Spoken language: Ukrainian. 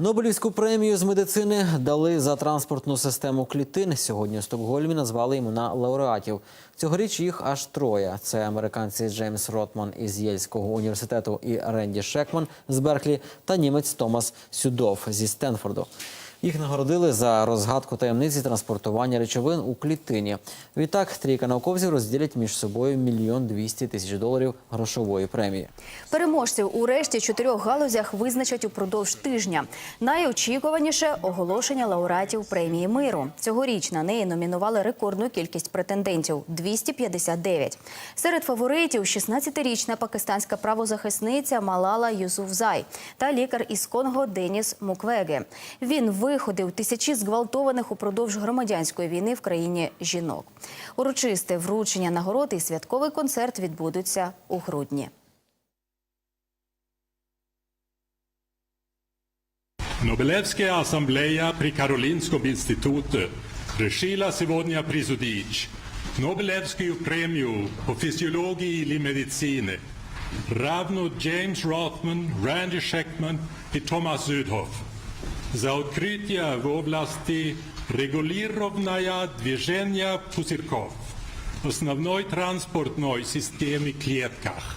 Нобелівську премію з медицини дали за транспортну систему клітин. Сьогодні у Стокгольмі назвали імена лауреатів. Цьогоріч їх аж троє. Це американці Джеймс Ротман із Єльського університету і Ренді Шекман з Берклі та німець Томас Сюдов зі Стенфорду. Їх нагородили за розгадку таємниці транспортування речовин у клітині. Відтак трійка науковців розділять між собою мільйон двісті тисяч доларів грошової премії. Переможців у решті чотирьох галузях визначать упродовж тижня. Найочікуваніше оголошення лауреатів премії миру. Цьогоріч на неї номінували рекордну кількість претендентів 259. Серед фаворитів 16-річна пакистанська правозахисниця Малала Юсуфзай та лікар із Конго Деніс Муквеге. Він виходив тисячі зґвалтованих упродовж громадянської війни в країні жінок. Урочисте вручення нагород і святковий концерт відбудуться у грудні. Nobelevская ассамблея при Каролинском институте решила сегодня присудить Нобелевскую премию по физиологии или медицине равно Джеймс Ротман, Рэнди Шекман и Томас Зюдhoff за открытие в области регулированного движения пузырьков основной транспортной системы клетках.